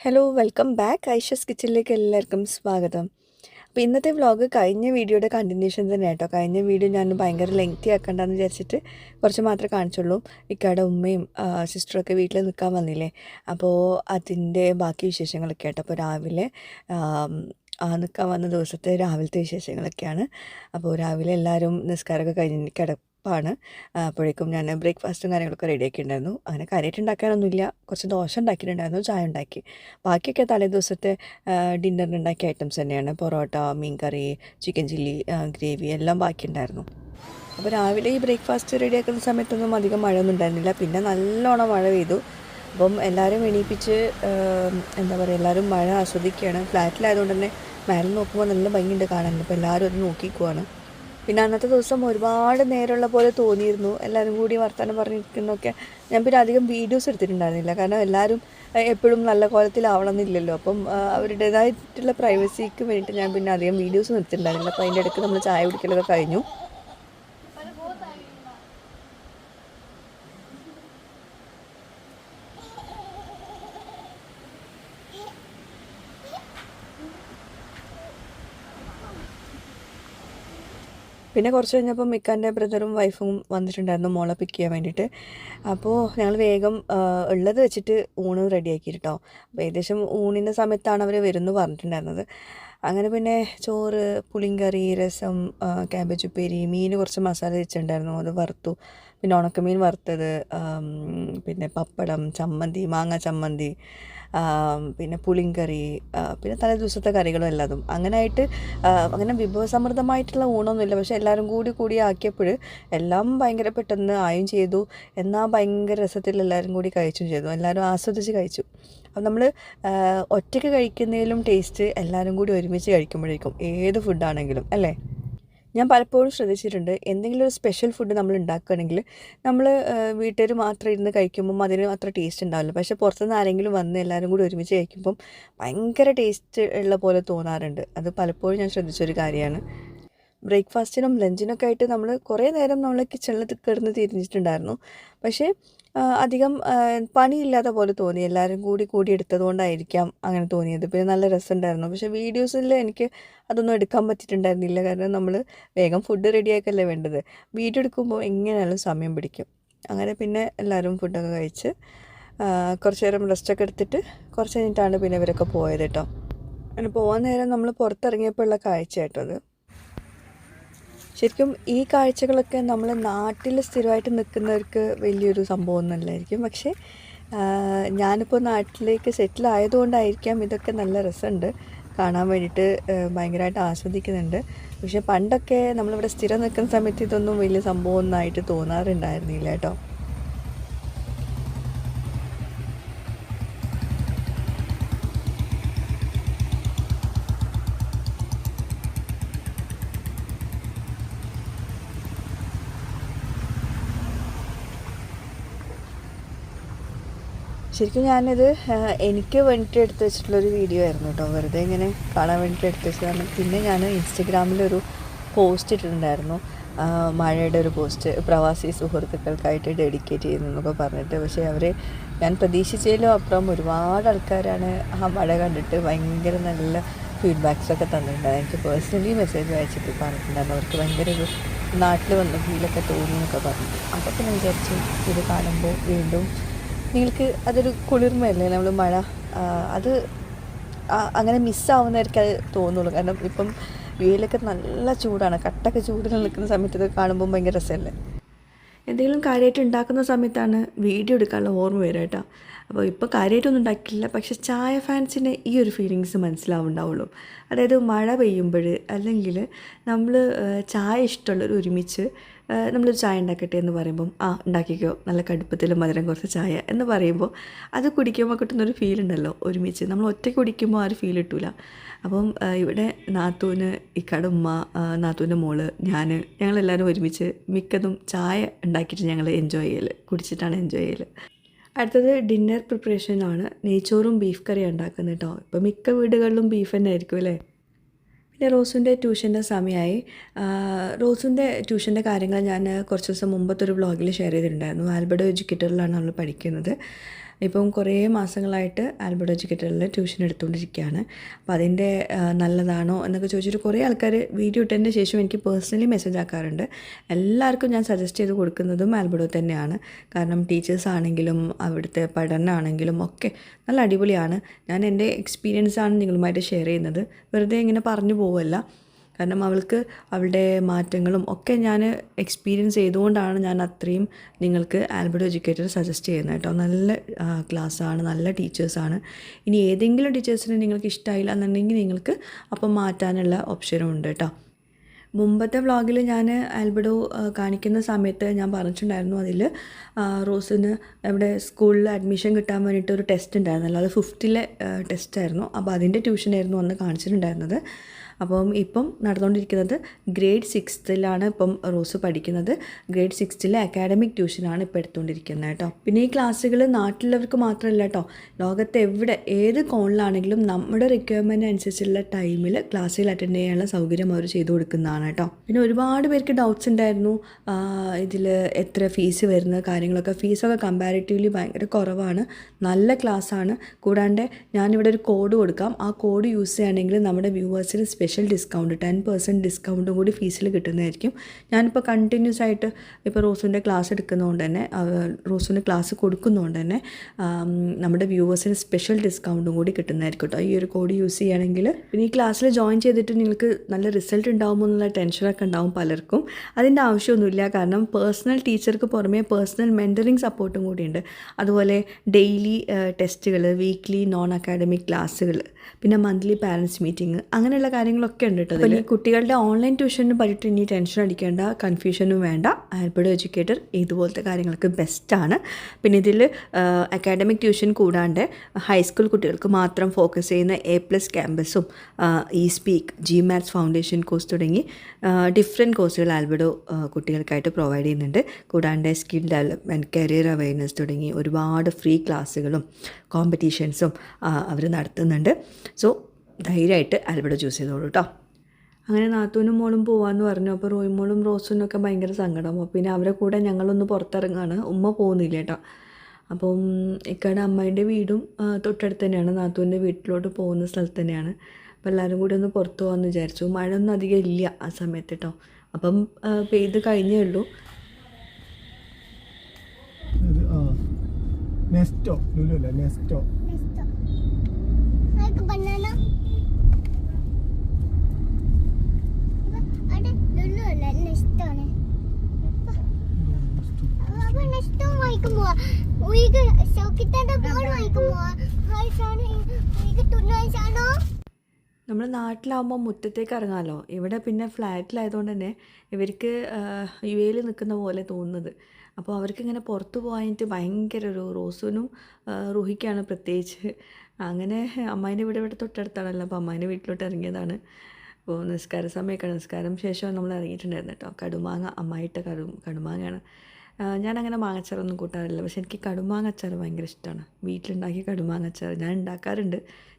Hello welcome back Aisha's കിച്ചണിലേക്ക് എല്ലാവർക്കും സ്വാഗതം. അപ്പോൾ ഇന്നത്തെ വ്ലോഗ് കഴിഞ്ഞ വീഡിയോയുടെ കണ്ടിന്യൂഷൻ തന്നെ കേട്ടോ കഴിഞ്ഞ വീഡിയോ ഞാൻ ഭയങ്കര ലെങ്തി ആക്കണ്ടെന്ന് വിചാരിച്ചിട്ട് കുറച്ച് മാത്രമേ കാണിച്ചുള്ളൂ. ഇക്കയുടെ ഉമ്മയും സിസ്റ്ററൊക്കെ വീട്ടിൽ നിൽക്കാൻ വന്നില്ലേ? അപ്പോൾ അതിന്റെ ബാക്കി വിശേഷങ്ങളൊക്കെ കേട്ടോ അപ്പോൾ രാവിലെ നിൽക്കാൻ വന്ന ദിവസത്തെ രാവിലത്തെ വിശേഷങ്ങളൊക്കെയാണ്. അപ്പോൾ രാവിലെ എല്ലാവരും നിസ്കാരമൊക്കെ കഴിഞ്ഞ് കിടപ്പാണ് ആ, അപ്പോഴേക്കും ഞാൻ ബ്രേക്ക്ഫാസ്റ്റും കാര്യങ്ങളൊക്കെ റെഡിയാക്കി ഉണ്ടായിരുന്നു. അങ്ങനെ കാര്യമായിട്ട് ഉണ്ടാക്കാനൊന്നുമില്ല. കുറച്ച് ദോശ ഉണ്ടാക്കിയിട്ടുണ്ടായിരുന്നു ചായ ഉണ്ടാക്കി. ബാക്കിയൊക്കെ തലേ ദിവസത്തെ ഡിന്നറിന് ഉണ്ടാക്കിയ ഐറ്റംസ് തന്നെയാണ്. പൊറോട്ട മീൻ കറി ചിക്കൻ ചില്ലി ഗ്രേവി എല്ലാം ബാക്കിയുണ്ടായിരുന്നു. അപ്പോൾ രാവിലെ ഈ ബ്രേക്ക്ഫാസ്റ്റ് റെഡിയാക്കുന്ന സമയത്തൊന്നും അധികം മഴയൊന്നും ഉണ്ടായിരുന്നില്ല. പിന്നെ നല്ലോണം മഴ പെയ്തു. അപ്പം എല്ലാവരും എണീപ്പിച്ച് എന്താ പറയുക എല്ലാവരും മഴ ആസ്വദിക്കുകയാണ്. ഫ്ലാറ്റിലായതുകൊണ്ട് തന്നെ മേലെ നോക്കുമ്പോൾ നല്ല ഭംഗിയുണ്ട് കാണാൻ. അപ്പോൾ എല്ലാവരും അത് നോക്കിക്കുവാണ് പിന്നെ അന്നത്തെ ദിവസം ഒരുപാട് നേരമുള്ള പോലെ തോന്നിയിരുന്നു. എല്ലാവരും കൂടി വർത്തമാനം പറഞ്ഞിരിക്കുന്നൊക്കെ ഞാൻ പിന്നെ അധികം വീഡിയോസ് എടുത്തിട്ടുണ്ടായിരുന്നില്ല. കാരണം എല്ലാവരും എപ്പോഴും നല്ല കോലത്തിലാവണം എന്നില്ലല്ലോ അപ്പം അവരുടേതായിട്ടുള്ള പ്രൈവസിക്ക് വേണ്ടിയിട്ട് ഞാൻ പിന്നെ അധികം വീഡിയോസ് നിർത്തിയിട്ടുണ്ടായിരുന്നില്ല അപ്പോൾ അതിന്റെ ഇടയ്ക്ക് നമ്മൾ ചായ കുടിക്കലൊക്കെ കഴിഞ്ഞു. പിന്നെ കുറച്ച് കഴിഞ്ഞപ്പോൾ മിക്കാന്റെ ബ്രദറും വൈഫും വന്നിട്ടുണ്ടായിരുന്നു മോളെ പിക്ക് ചെയ്യാൻ വേണ്ടിയിട്ട്. അപ്പോൾ ഞങ്ങൾ വേഗം ഉള്ളത് വെച്ചിട്ട് ഊണ് റെഡിയാക്കി കേട്ടോ അപ്പോൾ ഏകദേശം ഊണിന്റെ സമയത്താണ് അവർ വരുന്നു പറഞ്ഞിട്ടുണ്ടായിരുന്നത്. അങ്ങനെ പിന്നെ ചോറ് പുളിങ്കറി രസം ക്യാബേജ് ഉപ്പേരി മീൻ കുറച്ച് മസാല വെച്ചിട്ടുണ്ടായിരുന്നു. അത് വറുത്തു. പിന്നെ ഉണക്കമീൻ വറുത്തത് പിന്നെ പപ്പടം ചമ്മന്തി മാങ്ങ ചമ്മന്തി പിന്നെ പുളിങ്കറി പിന്നെ തലേ ദിവസത്തെ കറികളും എല്ലാതും. അങ്ങനെ ആയിട്ട് അങ്ങനെ വിഭവസമൃദ്ധമായിട്ടുള്ള ഊണൊന്നുമില്ല. പക്ഷേ എല്ലാവരും കൂടി കൂടി ആക്കിയപ്പോൾ എല്ലാം ഭയങ്കര പെട്ടെന്ന് ആയും ചെയ്തു. എന്നാൽ ഭയങ്കര രസത്തിൽ എല്ലാവരും കൂടി കഴിച്ചും ചെയ്തു. എല്ലാവരും ആസ്വദിച്ച് കഴിച്ചു. അപ്പം നമ്മൾ ഒറ്റയ്ക്ക് കഴിക്കുന്നതിലും ടേസ്റ്റ് എല്ലാവരും കൂടി ഒരുമിച്ച് കഴിക്കുമ്പോഴേക്കും ഏത് ഫുഡാണെങ്കിലും അല്ലേ? ഞാൻ പലപ്പോഴും ശ്രദ്ധിച്ചിട്ടുണ്ട്. എന്തെങ്കിലും ഒരു സ്പെഷ്യൽ ഫുഡ് നമ്മൾ ഉണ്ടാക്കുകയാണെങ്കിൽ നമ്മൾ വീട്ടുകാർ മാത്രം ഇരുന്ന് കഴിക്കുമ്പം അതിന് അത്ര ടേസ്റ്റ് ഉണ്ടാവില്ല. പക്ഷേ പുറത്തുനിന്ന് ആരെങ്കിലും വന്ന് എല്ലാവരും കൂടി ഒരുമിച്ച് കഴിക്കുമ്പം ഭയങ്കര ടേസ്റ്റ് ഉള്ള പോലെ തോന്നാറുണ്ട്. അത് പലപ്പോഴും ഞാൻ ശ്രദ്ധിച്ചൊരു കാര്യമാണ്. ബ്രേക്ക്ഫാസ്റ്റിനും ലഞ്ചിനൊക്കെ ആയിട്ട് നമ്മൾ കുറേ നേരം നമ്മൾ കിച്ചണിൽ കിടന്ന് തിരിഞ്ഞിട്ടുണ്ടായിരുന്നു. പക്ഷേ അധികം പണിയില്ലാത്ത പോലെ തോന്നി. എല്ലാവരും കൂടി കൂടി എടുത്തതുകൊണ്ടായിരിക്കാം അങ്ങനെ തോന്നിയത്. പിന്നെ നല്ല രസമുണ്ടായിരുന്നു. പക്ഷേ വീഡിയോസിൽ എനിക്ക് അതൊന്നും എടുക്കാൻ പറ്റിയിട്ടുണ്ടായിരുന്നില്ല. കാരണം നമ്മൾ വേഗം ഫുഡ് റെഡിയാക്കല്ലേ വേണ്ടത്. വീഡിയോ എടുക്കുമ്പോൾ എങ്ങനെയാലും സമയം പിടിക്കും. അങ്ങനെ പിന്നെ എല്ലാവരും ഫുഡൊക്കെ കഴിച്ച് കുറച്ച് നേരം റെസ്റ്റൊക്കെ എടുത്തിട്ട് കുറച്ച് കഴിഞ്ഞിട്ടാണ് പിന്നെ ഇവരൊക്കെ പോയത് കേട്ടോ. അങ്ങനെ പോകാൻ നേരം നമ്മൾ പുറത്തിറങ്ങിയപ്പോഴുള്ള കാഴ്ച കേട്ടോ അത് ശരിക്കും ഈ കാഴ്ചകളൊക്കെ നമ്മൾ നാട്ടിൽ സ്ഥിരമായിട്ട് നിൽക്കുന്നവർക്ക് വലിയൊരു സംഭവമൊന്നുമല്ലായിരിക്കും. പക്ഷേ ആ, ഞാനിപ്പോൾ നാട്ടിലേക്ക് സെറ്റിൽ ആയതുകൊണ്ടായിരിക്കാം ഇതൊക്കെ നല്ല രസമുണ്ട്. കാണാൻ വേണ്ടിയിട്ട് ഭയങ്കരമായിട്ട് ആസ്വദിക്കുന്നുണ്ട്. പക്ഷേ പണ്ടൊക്കെ നമ്മളിവിടെ സ്ഥിരം നിൽക്കുന്ന സമയത്ത് ഇതൊന്നും വലിയ സംഭവമൊന്നായിട്ട് തോന്നാറുണ്ടായിരുന്നില്ല കേട്ടോ. ശരിക്കും ഞാനിത് എനിക്ക് വേണ്ടിയിട്ട് എടുത്ത് വെച്ചിട്ടുള്ളൊരു വീഡിയോ ആയിരുന്നു കേട്ടോ വെറുതെ ഇങ്ങനെ കാണാൻ വേണ്ടിയിട്ട് എടുത്ത് വെച്ചതാണ്. പിന്നെ ഞാൻ ഇൻസ്റ്റഗ്രാമിലൊരു പോസ്റ്റ് ഇട്ടിട്ടുണ്ടായിരുന്നു. മഴയുടെ ഒരു പോസ്റ്റ് പ്രവാസി സുഹൃത്തുക്കൾക്കായിട്ട് ഡെഡിക്കേറ്റ് ചെയ്യുന്നു എന്നൊക്കെ പറഞ്ഞിട്ട്. പക്ഷേ അവർ ഞാൻ പ്രതീക്ഷിച്ചതിലും അപ്പുറം ഒരുപാട് ആൾക്കാരാണ് ആ മഴ കണ്ടിട്ട് ഭയങ്കര നല്ല ഫീഡ്ബാക്സ് ഒക്കെ തന്നിട്ടുണ്ടായിരുന്നു. എനിക്ക് പേഴ്സണലി മെസ്സേജ് അയച്ചിട്ട് പറഞ്ഞിട്ടുണ്ടായിരുന്നു. അവർക്ക് ഭയങ്കര ഒരു നാട്ടിൽ വന്ന ഫീലൊക്കെ തോന്നി എന്നൊക്കെ പറഞ്ഞു അപ്പോൾ പിന്നെ വിചാരിച്ചു ഇത് കാണുമ്പോൾ വീണ്ടും നിങ്ങൾക്ക് അതൊരു കുളിർമയല്ലേ? നമ്മൾ മഴ അത് അങ്ങനെ മിസ്സാവുന്നവർക്ക് അത് തോന്നുള്ളൂ. കാരണം ഇപ്പം വെയിലൊക്കെ നല്ല ചൂടാണ്. കട്ടൊക്കെ ചൂടിൽ നിൽക്കുന്ന സമയത്ത് ഇത് കാണുമ്പോൾ ഭയങ്കര രസമല്ലേ? എന്തെങ്കിലും കാര്യമായിട്ട് ഉണ്ടാക്കുന്ന സമയത്താണ് വീഡിയോ എടുക്കാനുള്ള ഓർമ്മ വരിക കേട്ടോ. അപ്പോൾ ഇപ്പോൾ കാര്യമായിട്ടൊന്നും ഉണ്ടാക്കില്ല. പക്ഷേ ചായ ഫാൻസിന് ഈ ഒരു ഫീലിങ്സ് മനസ്സിലാവുണ്ടാവുള്ളൂ. അതായത് മഴ പെയ്യുമ്പോൾ അല്ലെങ്കിൽ നമ്മൾ ചായ ഇഷ്ടമുള്ളവർ ഒരുമിച്ച് നമ്മളൊരു ചായ ഉണ്ടാക്കട്ടെ എന്ന് പറയുമ്പം ആ ഉണ്ടാക്കിക്കോ. നല്ല കടുപ്പത്തിൽ മധുരം കുറച്ച് ചായ എന്ന് പറയുമ്പോൾ അത് കുടിക്കുമ്പോൾ കിട്ടുന്നൊരു ഫീൽ ഉണ്ടല്ലോ ഒരുമിച്ച്. നമ്മൾ ഒറ്റയ്ക്ക് കുടിക്കുമ്പോൾ ആ ഒരു ഫീൽ കിട്ടൂല. അപ്പം ഇവിടെ നാത്തൂന് ഈ ഉമ്മ നാത്തൂന്റെ മോൾ ഞാൻ ഞങ്ങളെല്ലാവരും ഒരുമിച്ച് മിക്കതും ചായ ഉണ്ടാക്കിയിട്ട് ഞങ്ങൾ എൻജോയ് ചെയ്യൽ കുടിച്ചിട്ടാണ് എൻജോയ് ചെയ്യൽ അടുത്തത് ഡിന്നർ പ്രിപ്പറേഷനാണ് നെയ്ച്ചോറും ബീഫ് കറിയാണ് ഉണ്ടാക്കുന്നത് കേട്ടോ ഇപ്പം മിക്ക വീടുകളിലും ബീഫ് തന്നെ ആയിരിക്കും അല്ലേ? പിന്നെ റോസുവിന്റെ ട്യൂഷന്റെ സമയമായി. റോസുവിന്റെ ട്യൂഷന്റെ കാര്യങ്ങൾ ഞാൻ കുറച്ച് ദിവസം മുമ്പത്തെ ഒരു വ്ളോഗിൽ ഷെയർ ചെയ്തിട്ടുണ്ടായിരുന്നു. ആൽബർഡ് എഡ്യൂക്കേറ്ററിലാണ് നമ്മൾ പഠിക്കുന്നത്. ഇപ്പം കുറേ മാസങ്ങളായിട്ട് ആൽബർട്ട് എഡ്യൂക്കേറ്ററിൽ ട്യൂഷൻ എടുത്തുകൊണ്ടിരിക്കുകയാണ്. അപ്പോൾ അതിന്റെ നല്ലതാണോ എന്നൊക്കെ ചോദിച്ചിട്ട് കുറേ ആൾക്കാർ വീഡിയോ ഇട്ടതിന്റെ ശേഷം എനിക്ക് പേഴ്സണലി മെസ്സേജ് ആക്കാറുണ്ട്. എല്ലാവർക്കും ഞാൻ സജസ്റ്റ് ചെയ്ത് കൊടുക്കുന്നതും ആൽബർട്ടോ തന്നെയാണ്. കാരണം ടീച്ചേഴ്സ് ആണെങ്കിലും അവിടുത്തെ പഠനമാണെങ്കിലും ഒക്കെ നല്ല അടിപൊളിയാണ്. ഞാൻ എന്റെ എക്സ്പീരിയൻസ് ആണ് നിങ്ങളുമായിട്ട് ഷെയർ ചെയ്യുന്നത്. വെറുതെ ഇങ്ങനെ പറഞ്ഞു പോവല്ല. കാരണം അവൾക്ക് അവളുടെ മാറ്റങ്ങളും ഒക്കെ ഞാൻ എക്സ്പീരിയൻസ് ചെയ്തുകൊണ്ടാണ് ഞാൻ അത്രയും നിങ്ങൾക്ക് ആൽബർട്ട് എഡ്യൂക്കേറ്റർ സജസ്റ്റ് ചെയ്യുന്നത് കേട്ടോ. നല്ല ക്ലാസ്സാണ് നല്ല ടീച്ചേഴ്സാണ് ഇനി ഏതെങ്കിലും ടീച്ചേഴ്സിനെ നിങ്ങൾക്ക് ഇഷ്ടമായില്ല എന്നുണ്ടെങ്കിൽ നിങ്ങൾക്ക് അപ്പം മാറ്റാനുള്ള ഓപ്ഷനും ഉണ്ട് കേട്ടോ. മുമ്പത്തെ വ്ളോഗിൽ ഞാൻ ആൽബഡോ കാണിക്കുന്ന സമയത്ത് ഞാൻ പറഞ്ഞിട്ടുണ്ടായിരുന്നു അതിൽ റോസിന് നമ്മുടെ സ്കൂളിൽ അഡ്മിഷൻ കിട്ടാൻ വേണ്ടിയിട്ട് ഒരു ടെസ്റ്റ് ഉണ്ടായിരുന്നല്ലോ. അത് ഫിഫ്ത്തിലെ ടെസ്റ്റായിരുന്നു അപ്പോൾ അതിന്റെ ട്യൂഷനായിരുന്നു അന്ന് കാണിച്ചിട്ടുണ്ടായിരുന്നത്. അപ്പം ഇപ്പം നടന്നുകൊണ്ടിരിക്കുന്നത് ഗ്രേഡ് സിക്സ്ത്തിലാണ് ഇപ്പം റോസ് പഠിക്കുന്നത്. ഗ്രേഡ് സിക്സ്ത്തിലെ അക്കാഡമിക് ട്യൂഷനാണ് ഇപ്പോൾ എടുത്തുകൊണ്ടിരിക്കുന്നത് കേട്ടോ. പിന്നെ ഈ ക്ലാസ്സുകൾ നാട്ടിലുള്ളവർക്ക് മാത്രമല്ല കേട്ടോ. ലോകത്ത് എവിടെ ഏത് കോണിലാണെങ്കിലും നമ്മുടെ റിക്വയർമെന്റ് അനുസരിച്ചുള്ള ടൈമിൽ ക്ലാസ്സിൽ അറ്റൻഡ് ചെയ്യാനുള്ള സൗകര്യം അവർ ചെയ്തു കൊടുക്കുന്നതാണ് കേട്ടോ. പിന്നെ ഒരുപാട് പേർക്ക് ഡൗട്ട്സ് ഉണ്ടായിരുന്നു. ഇതിൽ എത്ര ഫീസ് വരുന്ന കാര്യങ്ങളൊക്കെ. ഫീസൊക്കെ കമ്പാരിറ്റീവ്ലി ഭയങ്കര കുറവാണ്. നല്ല ക്ലാസ്സാണ് കൂടാണ്ട് ഞാനിവിടെ ഒരു കോഡ് കൊടുക്കാം. ആ കോഡ് യൂസ് ചെയ്യുകയാണെങ്കിൽ നമ്മുടെ വ്യൂവേഴ്സിന് ഡിസ്കൗണ്ട് ടെൻ പെർസെന്റ് ഡിസ്കൗണ്ടും കൂടി ഫീസിൽ കിട്ടുന്നതായിരിക്കും. ഞാനിപ്പോൾ കണ്ടിന്യൂസ് ആയിട്ട് ഇപ്പോൾ റോസുവിന്റെ ക്ലാസ് എടുക്കുന്നതുകൊണ്ട് തന്നെ റോസുവിന്റെ ക്ലാസ് കൊടുക്കുന്നതുകൊണ്ട് തന്നെ നമ്മുടെ വ്യൂവേഴ്സിന് സ്പെഷ്യൽ ഡിസ്കൗണ്ടും കൂടി കിട്ടുന്നതായിരിക്കും കേട്ടോ ഈ ഒരു കോഡ് യൂസ് ചെയ്യുകയാണെങ്കിൽ പിന്നെ ഈ ക്ലാസ്സിൽ ജോയിൻ ചെയ്തിട്ട് നിങ്ങൾക്ക് നല്ല റിസൾട്ട് ഉണ്ടാകുമോ എന്നുള്ള ടെൻഷനൊക്കെ ഉണ്ടാവും പലർക്കും. അതിന്റെ ആവശ്യമൊന്നുമില്ല. കാരണം പേഴ്സണൽ ടീച്ചർക്ക് പുറമേ പേഴ്സണൽ മെന്ററിങ് സപ്പോർട്ടും കൂടിയുണ്ട് അതുപോലെ ഡെയിലി ടെസ്റ്റുകൾ വീക്ക്ലി നോൺ അക്കാഡമിക് ക്ലാസ്സുകൾ പിന്നെ മന്ത്ലി പാരൻസ് മീറ്റിംഗ് അങ്ങനെയുള്ള കാര്യങ്ങളൊക്കെ ഉണ്ട് കേട്ടോ അതിൽ കുട്ടികളുടെ ഓൺലൈൻ ട്യൂഷന് പറ്റിയിട്ട് ഇനി ടെൻഷൻ അടിക്കേണ്ട കൺഫ്യൂഷനും വേണ്ട. ആൽബർഡ് എഡ്യൂക്കേറ്റർ ഇതുപോലത്തെ കാര്യങ്ങൾക്ക് ബെസ്റ്റാണ് പിന്നെ ഇതിൽ അക്കാഡമിക് ട്യൂഷൻ കൂടാണ്ട് ഹൈസ്കൂൾ കുട്ടികൾക്ക് മാത്രം ഫോക്കസ് ചെയ്യുന്ന A plus ക്യാമ്പസും E speak G maths foundation course തുടങ്ങി ഡിഫറെന്റ് കോഴ്സുകൾ ആൽബർഡോ കുട്ടികൾക്കായിട്ട് പ്രൊവൈഡ് ചെയ്യുന്നുണ്ട്. കൂടാണ്ട് സ്കിൽ ഡെവലപ്മെന്റ് കരിയർ അവയർനെസ് തുടങ്ങി ഒരുപാട് ഫ്രീ ക്ലാസ്സുകളും കോമ്പറ്റീഷൻസും അവർ നടത്തുന്നുണ്ട്. സോ ധൈര്യമായിട്ട് ആൽബർട്ട് ചൂസ് ചെയ്തോളൂ കേട്ടോ അങ്ങനെ നാത്തൂനും മോളും പോവാന്ന് പറഞ്ഞു. അപ്പോൾ റോയിമോളും റോസും ഒക്കെ ഭയങ്കര സങ്കടം. പിന്നെ അവരെ കൂടെ ഞങ്ങളൊന്ന് പുറത്തിറങ്ങാണ്. ഉമ്മ പോകുന്നില്ല കേട്ടോ അപ്പം ഇക്കയുടെ അമ്മേന്റെ വീടും തൊട്ടടുത്ത് തന്നെയാണ്. നാത്തൂന്റെ വീട്ടിലോട്ട് പോകുന്ന സ്ഥലത്ത് തന്നെയാണ്. അപ്പോൾ എല്ലാവരും കൂടി ഒന്ന് പുറത്ത് പോകാമെന്ന് വിചാരിച്ചു. മഴ ഒന്നും അധികം ഇല്ല ആ സമയത്ത് കേട്ടോ അപ്പം പെയ്ത് കഴിഞ്ഞേ ഉള്ളൂ. നെസ്റ്റോ? ലുലു നെസ്റ്റോ? വായിക്കുമ്പോ ഉയിക്ക് സൗക്കിത്തന്റെ ബോൾ വായിക്കുമ്പോ ഉയിക്ക് തുന്നായിസാണോ നമ്മൾ നാട്ടിലാവുമ്പോൾ മുറ്റത്തേക്ക് ഇറങ്ങാമല്ലോ ഇവിടെ പിന്നെ ഫ്ലാറ്റിലായതുകൊണ്ട് തന്നെ ഇവർക്ക് യു എയിൽ നിൽക്കുന്ന പോലെ തോന്നുന്നത്. അപ്പോൾ അവർക്കിങ്ങനെ പുറത്ത് പോകാനായിട്ട് ഭയങ്കര ഒരു റോസുനും റുഹിക്കാണ് പ്രത്യേകിച്ച്. അങ്ങനെ അമ്മായിന്റെ വീട് ഇവിടെ തൊട്ടടുത്താണല്ലോ അപ്പോൾ അമ്മായിന്റെ വീട്ടിലോട്ട് ഇറങ്ങിയതാണ്. അപ്പോൾ നിസ്കാര സമയമൊക്കെ നിസ്കാരം ശേഷം നമ്മൾ ഇറങ്ങിയിട്ടുണ്ടായിരുന്നു കേട്ടോ. കടുമാങ്ങ അമ്മായിട്ട് കടു കടുമാങ്ങയാണ്. ഞാനങ്ങനെ മാങ്ങച്ചാറൊന്നും കൂട്ടാറില്ല. പക്ഷെ എനിക്ക് കടുമാങ്ങ അച്ചാർ ഭയങ്കര ഇഷ്ടമാണ്. വീട്ടിലുണ്ടാക്കിയ കടുമാങ്ങ അച്ചാർ ഞാൻ ഉണ്ടാക്കാറുണ്ട്.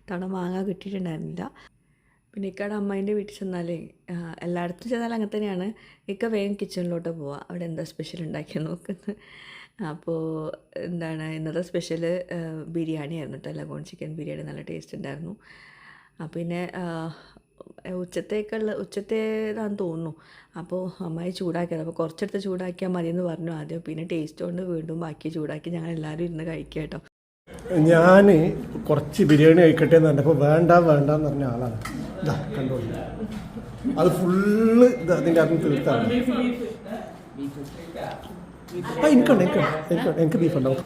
തവണ മാങ്ങ കിട്ടിയിട്ടുണ്ടായിരുന്നില്ല. പിന്നെ ഇക്കാട് അമ്മേന്റെ വീട്ടിൽ ചെന്നാലേ എല്ലായിടത്തും ചെന്നാൽ അങ്ങനെ തന്നെയാണ്. ഇക്ക വേഗം കിച്ചണിലോട്ട് പോവുക അവിടെ എന്താ സ്പെഷ്യൽ ഉണ്ടാക്കിയെന്ന് നോക്കുന്നത് അപ്പോൾ എന്താണ് ഇന്നത്തെ സ്പെഷ്യൽ ബിരിയാണി ആയിരുന്നു കേട്ടോ. ലഗോൺ ചിക്കൻ ബിരിയാണി നല്ല ടേസ്റ്റ് ഉണ്ടായിരുന്നു. പിന്നെ ഉച്ചത്തേക്കുള്ള ഉച്ചത്തേതാന്ന് തോന്നുന്നു. അപ്പോൾ അമ്മായി ചൂടാക്കിയത്. അപ്പോൾ കുറച്ചെടുത്ത് ചൂടാക്കിയാൽ മതി എന്ന് പറഞ്ഞു. ആദ്യം പിന്നെ ടേസ്റ്റ് കൊണ്ട് വീണ്ടും ബാക്കി ചൂടാക്കി ഞങ്ങൾ എല്ലാവരും ഇരുന്ന് കഴിക്കുക കേട്ടോ. ഞാൻ കുറച്ച് ബിരിയാണി കഴിക്കട്ടെ എന്ന് പറഞ്ഞപ്പോൾ വേണ്ട വേണ്ട എന്ന് പറഞ്ഞ ആളാണ്. ഇതാ കണ്ടോളൂ അത് ഫുള്ള് ഇത് അതിന്റെ അകത്ത് തീർത്താണ് ആ എനിക്കുണ്ട് എനിക്കുണ്ട് എനിക്കുണ്ട് എനിക്ക് ബീഫ് ഉണ്ടാവും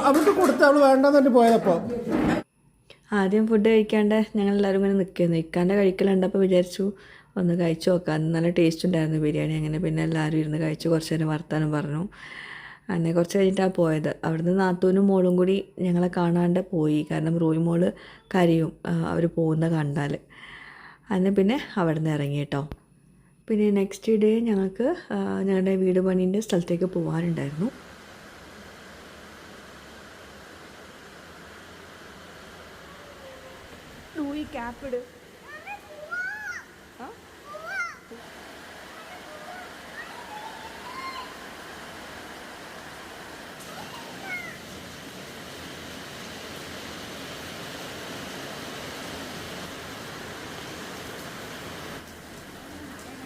അവൾക്ക് കൊടുത്ത് അവൾ വേണ്ടെന്ന് പറഞ്ഞ് ആദ്യം ഫുഡ് കഴിക്കാണ്ട് ഞങ്ങൾ എല്ലാവരും ഇങ്ങനെ നിൽക്കുന്നു ഇക്കാന്റെ കഴിക്കലുണ്ടപ്പോൾ വിചാരിച്ചു ഒന്ന് കഴിച്ചു നോക്കാം. നല്ല ടേസ്റ്റ് ഉണ്ടായിരുന്നു ബിരിയാണി അങ്ങനെ. പിന്നെ എല്ലാവരും ഇരുന്ന് കഴിച്ചു. കുറച്ച് നേരം വർത്താനം പറഞ്ഞു. അങ്ങനെ കുറച്ച് കഴിഞ്ഞിട്ടാണ് പോയത്. അവിടുന്ന് നാത്തൂനും മോളും കൂടി ഞങ്ങളെ കാണാണ്ട് പോയി. കാരണം റോയി മോൾ കരയും. അവർ പോകുന്ന കണ്ടാൽ അന്ന് പിന്നെ അവിടെ നിന്ന് ഇറങ്ങി കേട്ടോ. പിന്നെ നെക്സ്റ്റ് ഡേ ഞങ്ങൾക്ക് ഞങ്ങളുടെ വീട് പണീന്റെ സ്ഥലത്തേക്ക് പോകാനുണ്ടായിരുന്നു ക്യാപ്പ് ഇട് റൂയി ഇവിടെ ഇരി. എന്താണ് മരം കാട്ടിക്കുത്ത? കണ്ടോട്ടെ എന്നാണ്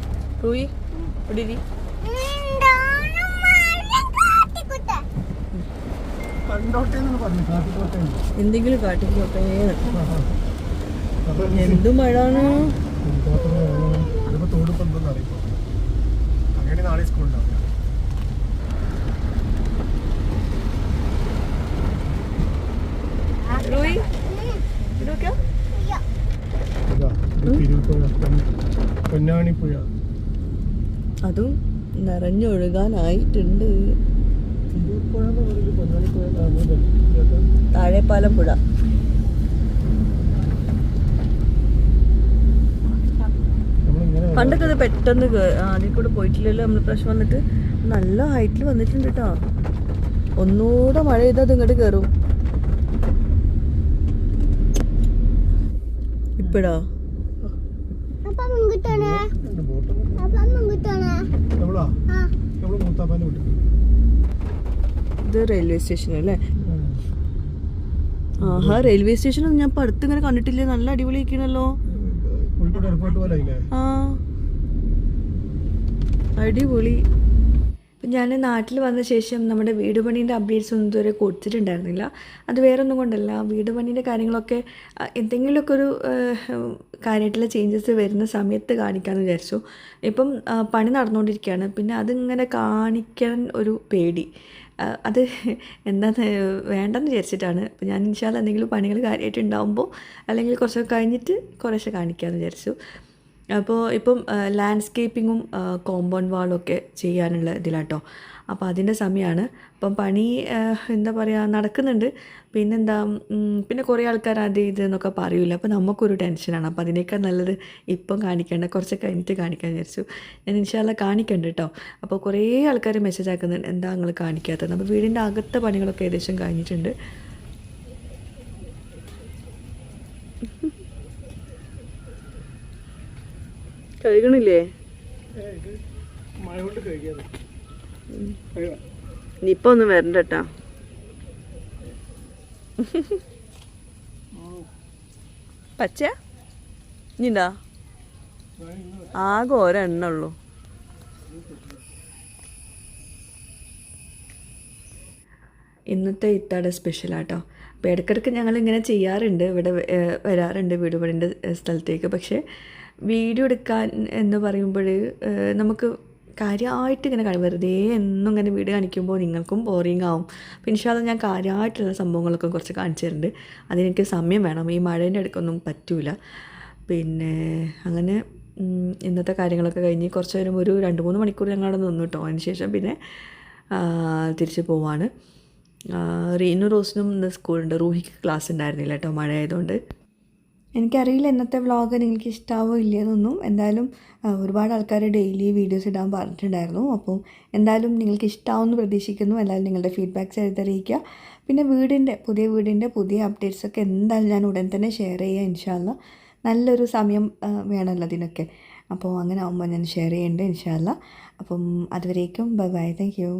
പറഞ്ഞു കാട്ടിക്കോട്ടെ എന്ന്. എന്തെങ്കിലും കാട്ടിക്കോട്ടെ. എന്തു മഴാണ്? അങ്ങനെ നാളെ റൂയി അതും നിറഞ്ഞൊഴുകാനായിട്ടുണ്ട്. താഴെപ്പാലം പുഴ പണ്ടൊക്കെ അത് പെട്ടെന്ന് ആദ്യം കൂടെ പോയിട്ടില്ലല്ലോ നമ്മൾ പ്രശ്നം വന്നിട്ട്. നല്ല ഹൈറ്റിൽ വന്നിട്ടുണ്ട് കേട്ടോ ഒന്നുകൂടെ മഴ ചെയ്താൽ അത് ഇങ്ങോട്ട് കയറും ഇപ്പഴോ അപ്പ മുങ്ങിട്ടാണ് ബോട്ടൊന്നും അപ്പ മുങ്ങിട്ടാണ് നമ്മളാ ആ നമ്മൾ മൂത്താപ്പാന്റെ വീട്ടിൽ ഇത് റെയിൽവേ സ്റ്റേഷൻ അല്ലേ? ആഹാ റെയിൽവേ സ്റ്റേഷനൊന്നും ഞാൻ പടുത്ത് അടുത്ത് ഇങ്ങനെ കണ്ടിട്ടില്ലേ നല്ല അടിപൊളിയാക്കണല്ലോ ആ. അടിപൊളി. ഇപ്പം ഞാൻ നാട്ടിൽ വന്ന ശേഷം നമ്മുടെ വീട് പണീന്റെ അപ്ഡേറ്റ്സ് ഒന്നും ഇതുവരെ കൊടുത്തിട്ടുണ്ടായിരുന്നില്ല. അത് വേറെ ഒന്നും കൊണ്ടല്ല. വീട് പണീന്റെ കാര്യങ്ങളൊക്കെ എന്തെങ്കിലുമൊക്കെ ഒരു കാര്യമായിട്ടുള്ള ചേഞ്ചസ് വരുന്ന സമയത്ത് കാണിക്കാമെന്ന് വിചാരിച്ചു. ഇപ്പം പണി നടന്നുകൊണ്ടിരിക്കുകയാണ്. പിന്നെ അതിങ്ങനെ കാണിക്കാൻ ഒരു പേടി. അത് എന്താന്ന് വേണ്ടെന്ന് വിചാരിച്ചിട്ടാണ്. അപ്പോൾ ഞാൻ ഇൻഷാല്ല എന്തെങ്കിലും പണികൾ കാര്യമായിട്ട് ഉണ്ടാകുമ്പോൾ അല്ലെങ്കിൽ കുറച്ചൊക്കെ കഴിഞ്ഞിട്ട് കുറേശ്ശെ കാണിക്കാമെന്ന് വിചാരിച്ചു. അപ്പോൾ ഇപ്പം ലാൻഡ്സ്കേപ്പിങ്ങും കോമ്പൗണ്ട് വാളും ഒക്കെ ചെയ്യാനുള്ള ഇതിലാട്ടോ. അപ്പോൾ അതിന്റെ സമയമാണ് അപ്പം പണി എന്താ പറയുക നടക്കുന്നുണ്ട്. പിന്നെന്താ പിന്നെ കുറേ ആൾക്കാർ അത് ഇത് എന്നൊക്കെ പറയൂല. അപ്പോൾ നമുക്കൊരു ടെൻഷനാണ്. അപ്പോൾ അതിനേക്കാൾ നല്ലത് ഇപ്പം കാണിക്കേണ്ട കുറച്ച് കഴിഞ്ഞിട്ട് കാണിക്കാൻ വിചാരിച്ചു. ഞാൻ ഇൻഷാല്ല കാണിക്കണ്ട കേട്ടോ അപ്പോൾ കുറേ ആൾക്കാർ മെസ്സേജ് ആക്കുന്നുണ്ട്. എന്താ നിങ്ങൾ കാണിക്കാത്തത്? അപ്പോൾ വീടിന്റെ അകത്തെ പണികളൊക്കെ ഏകദേശം കഴിഞ്ഞിട്ടുണ്ട്. കഴുകണില്ലേ? മഴ കൊണ്ട് കഴിക്കാതെ ഇനിയിപ്പോ ഒന്നും വരണ്ട കേട്ടോ പച്ച? ഇനിണ്ടാ ആകെ ഒരെണ്ണ ഉള്ളൂ. ഇന്നത്തെ ഇത്താടെ സ്പെഷ്യലാട്ടോ. അപ്പോൾ ഇടയ്ക്കിടയ്ക്ക് ഞങ്ങളിങ്ങനെ ചെയ്യാറുണ്ട്. ഇവിടെ വരാറുണ്ട് വീടുപടിന്റെ സ്ഥലത്തേക്ക്. പക്ഷേ വീഡിയോ എടുക്കാൻ എന്ന് പറയുമ്പോൾ നമുക്ക് കാര്യമായിട്ട് ഇങ്ങനെ വെറുതെ എന്നും ഇങ്ങനെ വീട് കാണിക്കുമ്പോൾ നിങ്ങൾക്കും ബോറിങ് ആവും. അപ്പോൾ ഇൻഷാല്ല ഞാൻ കാര്യമായിട്ടുള്ള സംഭവങ്ങളൊക്കെ കുറച്ച് കാണിച്ചു തരുന്നുണ്ട് അതിനെനിക്ക് സമയം വേണം. ഈ മഴേന്റെ അടുക്കൊന്നും പറ്റൂല. പിന്നെ അങ്ങനെ ഇന്നത്തെ കാര്യങ്ങളൊക്കെ കഴിഞ്ഞ് കുറച്ച് നേരം ഒരു രണ്ട് മൂന്ന് മണിക്കൂർ ഞങ്ങളവിടെ നിന്നു കേട്ടോ. അതിന് ശേഷം പിന്നെ തിരിച്ചു പോവാണ്. റീനു റോസിനും ഇന്ന് സ്കൂളുണ്ട്. റൂഹിക്ക് ക്ലാസ് ഉണ്ടായിരുന്നില്ല കേട്ടോ മഴ ആയതുകൊണ്ട് എനിക്കറിയില്ല ഇന്നത്തെ വ്ളോഗ് നിങ്ങൾക്ക് ഇഷ്ടാവോ ഇല്ലയെന്നൊന്നും. എന്തായാലും ഒരുപാട് ആൾക്കാർ ഡെയിലി വീഡിയോസ് ഇടാൻ പറഞ്ഞിട്ടുണ്ടായിരുന്നു. അപ്പോൾ എന്തായാലും നിങ്ങൾക്ക് ഇഷ്ടമാവുമെന്ന് പ്രതീക്ഷിക്കുന്നു. എന്തായാലും നിങ്ങളുടെ ഫീഡ്ബാക്ക്സ് എഴുതറിയിക്കുക പിന്നെ വീടിന്റെ പുതിയ വീടിന്റെ പുതിയ അപ്ഡേറ്റ്സൊക്കെ എന്തായാലും ഞാൻ ഉടൻ തന്നെ ഷെയർ ചെയ്യുക ഇൻഷാല്ല നല്ലൊരു സമയം വേണമല്ലോ അതിനൊക്കെ. അപ്പോൾ അങ്ങനെ ആകുമ്പോൾ ഞാൻ ഷെയർ ചെയ്യേണ്ടത് ഇൻഷാല്ല അപ്പം അതുവരേക്കും ബൈ ബൈ താങ്ക് യു.